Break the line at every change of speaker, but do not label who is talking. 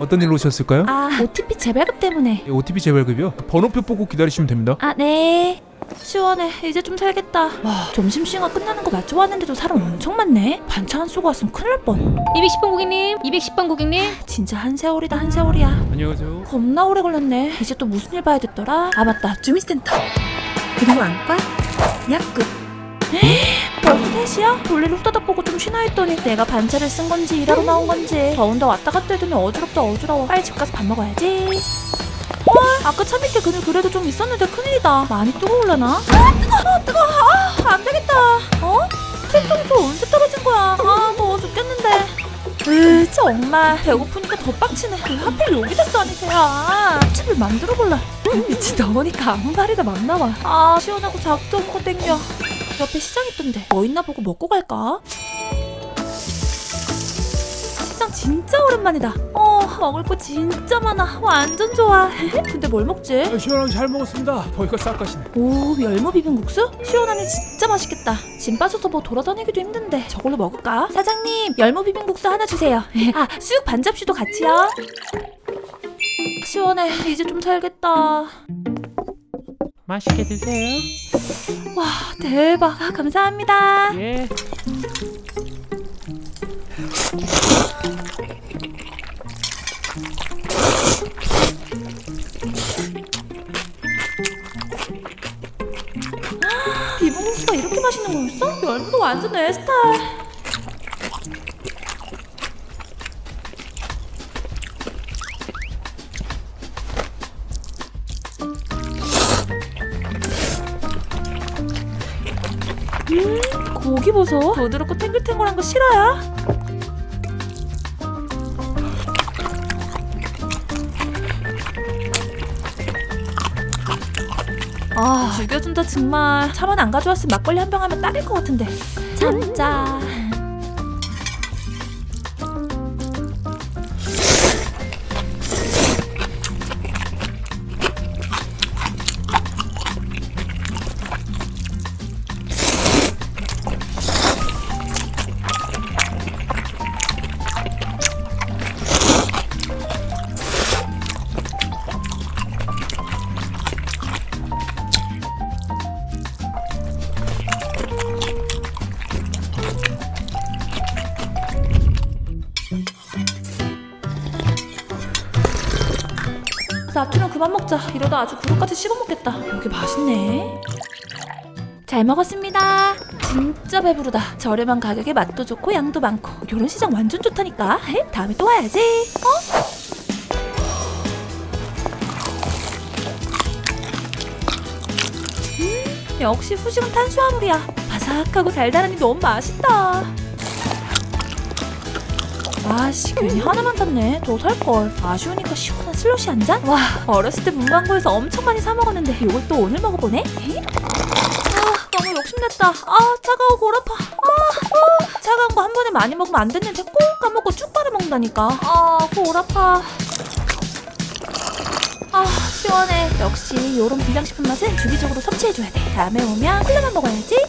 어떤 일로 오셨을까요?
아, OTP 재발급 때문에.
예, OTP 재발급이요? 번호표 보고 기다리시면 됩니다.
아, 네. 시원해. 이제 좀 살겠다. 와, 점심시간 끝나는 거 맞춰 왔는데도 사람 엄청 많네. 반찬 안 쏘고 왔으면 큰일 날 뻔.
210번 고객님, 210번 고객님.
진짜 한 세월이다, 한 세월이야.
안녕하세요.
겁나 오래 걸렸네. 이제 또 무슨 일 봐야 됐더라? 아, 맞다. 주민센터. 그리고 안과, 약국. 3시야? 볼일 후다닥 보고 좀 쉬나 했더니 내가 반차를 쓴 건지 일하러 나온 건지. 더운데 왔다 갔다 해더니 어지럽다 어지러워. 빨리 집 가서 밥 먹어야지. 헐 아까 차 밑에 그늘 그래도 좀 있었는데 큰일이다. 많이 뜨거울라나? 아 뜨거 아 뜨거. 아 안 되겠다. 어? 태풍이 또 언제 떨어진 거야? 아 더워 죽겠는데. 으 정말. 배고프니까 더 빡치네. 왜 하필 여기다 싸니세야. 집을 만들어 볼라. 미친 더우니까 아무 말이나 막 나와. 아 시원하고 작도 없고 땡겨 옆에 시장 있던데 뭐 있나 보고 먹고 갈까? 시장 진짜 오랜만이다 어 먹을 거 진짜 많아 완전 좋아 근데 뭘 먹지?
아, 시원하게 잘 먹었습니다. 거기가 싹가시네.
오 열무 비빔국수? 시원하니 진짜 맛있겠다 짐 빠져서 뭐 돌아다니기도 힘든데 저걸로 먹을까? 사장님 열무 비빔국수 하나 주세요 아 수육 반 접시도 같이요 시원해 이제 좀 살겠다
맛있게 드세요.
와 대박 아, 감사합니다
예.
비빔국수가 이렇게 맛있는 거였어? 열무도 완전 내 스타일 음 고기 보소. 부드럽고 탱글탱글한 거 싫어요? 아 죽여준다 정말. 차만 안 가져왔으면 막걸리 한 병 하면 딱일 것 같은데. 진짜 나트륨 그만 먹자. 이러다 아주 그릇까지 씹어먹겠다. 여기 맛있네. 잘 먹었습니다. 진짜 배부르다. 저렴한 가격에 맛도 좋고 양도 많고 이런 시장 완전 좋다니까. 헤, 다음에 또 와야지. 어? 음, 역시 후식은 탄수화물이야. 바삭하고 달달하니 너무 맛있다 아씨 괜히 하나만 샀네. 더 살걸. 아쉬우니까 시원한 슬러시 한 잔? 와 어렸을 때 문방구에서 엄청 많이 사 먹었는데 이걸 또 오늘 먹어보네? 에? 아 너무 욕심냈다. 아 차가워 골 아파. 아, 아 차가운 거 한 번에 많이 먹으면 안 됐는데 꼭 까먹고 쭉 빨아 먹는다니까. 아골 아파. 아 시원해. 역시 요런 불량식품 맛은 주기적으로 섭취해줘야 돼. 다음에 오면 콜라만 먹어야지